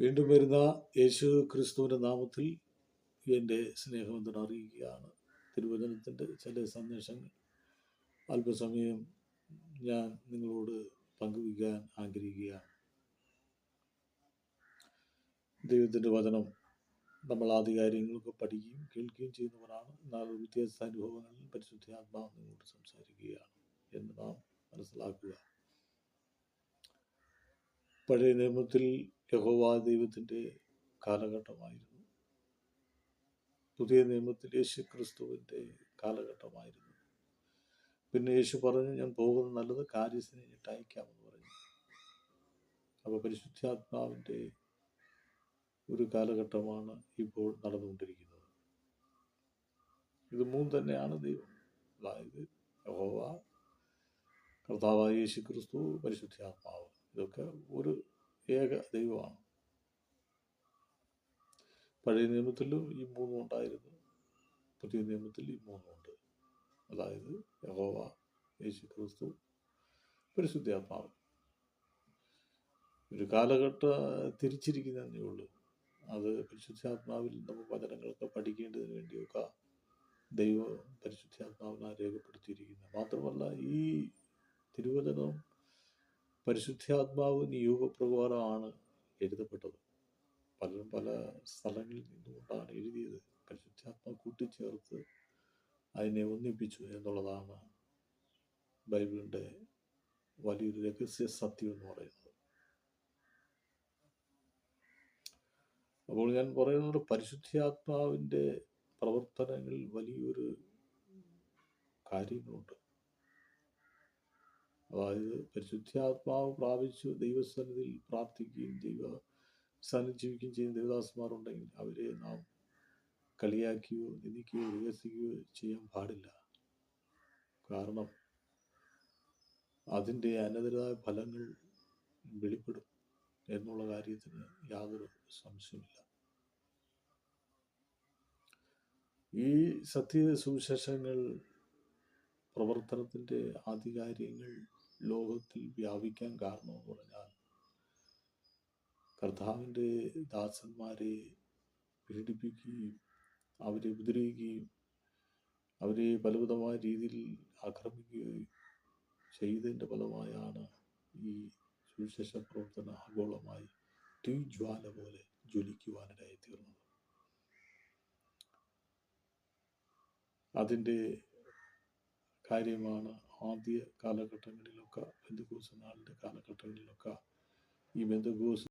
വീണ്ടും വരുന്ന യേശു ക്രിസ്തുവിന്റെ നാമത്തിൽ എന്റെ സ്നേഹബന്ധം അറിയിക്കുകയാണ്? തിരുവചനത്തിന്റെ ചില സന്ദേശങ്ങൾ. അല്പസമയം ഞാൻ നിങ്ങളോട് പങ്കുവയ്ക്കാൻ ആഗ്രഹിക്കുകയാണ്. ദൈവത്തിന്റെ വചനം നമ്മൾ ആധികാരികങ്ങൾക്ക് പഠിക്കുകയും കേൾക്കുകയും ചെയ്യുന്നവരാണ്. എന്നാൽ വ്യത്യസ്ത അനുഭവങ്ങളിൽ പരിശുദ്ധാത്മാവ് നിങ്ങളോട് സംസാരിക്കുകയാണ് എന്ന് നാം മനസ്സിലാക്കുക. പഴയ നിയമത്തിൽ യഹോവ ദൈവത്തിന്റെ കാലഘട്ടമായിരുന്നു. പുതിയ നിയമത്തിൽ യേശു ക്രിസ്തുവിന്റെ കാലഘട്ടമായിരുന്നു. പിന്നെ യേശു പറഞ്ഞു ഞാൻ പോകുന്നത് നല്ലത് കാര്യസ്ഥനെ അയക്കാമെന്ന് പറഞ്ഞു. അപ്പോൾ പരിശുദ്ധാത്മാവിന്റെ ഒരു കാലഘട്ടമാണ് ഇപ്പോൾ നടന്നുകൊണ്ടിരിക്കുന്നത്. ഇത് മൂന്ന് തന്നെയാണ് ദൈവം. അതായത് യഹോവ കർത്താവായ യേശു ക്രിസ്തു പരിശുദ്ധാത്മാവ്. ഇതൊക്കെ ഒരു ഏക ദൈവമാണ്. പഴയ നിയമത്തിലും ഈ മൂന്നും ഉണ്ടായിരുന്നു. പുതിയ നിയമത്തിൽ ഈ മൂന്നും ഉണ്ട്. അതായത് യഹോവ യേശു ക്രിസ്തു പരിശുദ്ധാത്മാവ്. ഒരു കാലഘട്ട തിരിച്ചിരിക്കുന്നതേ ഉള്ളൂ. അത് പരിശുദ്ധാത്മാവിൽ നമ്മൾ വചനങ്ങളൊക്കെ പഠിക്കേണ്ടതിന് വേണ്ടിയൊക്കെ ദൈവം പരിശുദ്ധാത്മാവിനെ രേഖപ്പെടുത്തിയിരിക്കുന്നത്. മാത്രമല്ല ഈ തിരുവചനം പരിശുദ്ധാത്മാവ് നിയോഗപ്രകാരമാണ് എഴുതപ്പെട്ടത്. പലരും പല സ്ഥലങ്ങളിൽ നിന്നുകൊണ്ടാണ് എഴുതിയത്. പരിശുദ്ധാത്മാവ് കൂട്ടിച്ചേർത്ത് അതിനെ ഒന്നിപ്പിച്ചു എന്നുള്ളതാണ് ബൈബിളിന്റെ വലിയൊരു രഹസ്യ സത്യം എന്ന് പറയുന്നത്. അപ്പോൾ ഞാൻ പറയുന്നത് പരിശുദ്ധാത്മാവിന്റെ പ്രവർത്തനങ്ങളിൽ വലിയൊരു കാര്യങ്ങളുണ്ട്. അതായത് പരിശുദ്ധാത്മാവ് പ്രാപിച്ചു ദൈവസന്നിധിയിൽ പ്രാർത്ഥിക്കുകയും ദൈവ സ്ഥാനം ജീവിക്കുകയും ചെയ്യുന്ന ദേവദാസന്മാരുണ്ടെങ്കിൽ അവരെ നാം കളിയാക്കുകയോ നിന്ദിക്കുകയോ വികസിക്കുകയോ ചെയ്യാൻ പാടില്ല. കാരണം അതിന്റെ അനന്തരമായ ഫലങ്ങൾ വെളിപ്പെടും എന്നുള്ള കാര്യത്തിന് യാതൊരു സംശയമില്ല ഈ സത്യ സുവിശേഷങ്ങൾ പ്രവർത്തനത്തിന്റെ ആധികാരികങ്ങൾ ലോകത്തിൽ വ്യാപിക്കാൻ കാരണമെന്ന് പറഞ്ഞാൽ കർത്താവിന്റെ ദാസന്മാരെ പീഡിപ്പിക്കുകയും അവരെ ഉപദ്രവിക്കുകയും അവരെ പലവിധമായ രീതിയിൽ ആക്രമിക്കുകയും ചെയ്തതിന്റെ ഫലമായാണ് ഈ സുവിശേഷ പ്രവർത്തന ആഗോളമായി തീ ജ്വാല പോലെ ജ്വലിക്കുവാനിടയായി തീർന്നത്. അതിന്റെ കാര്യമാണ് ആദ്യ കാലഘട്ടങ്ങളിലൊക്കെ ബന്ധുക്കൂസ് നാളിൻ്റെ കാലഘട്ടങ്ങളിലൊക്കെ ഈ ബന്ധുക്കൂസ്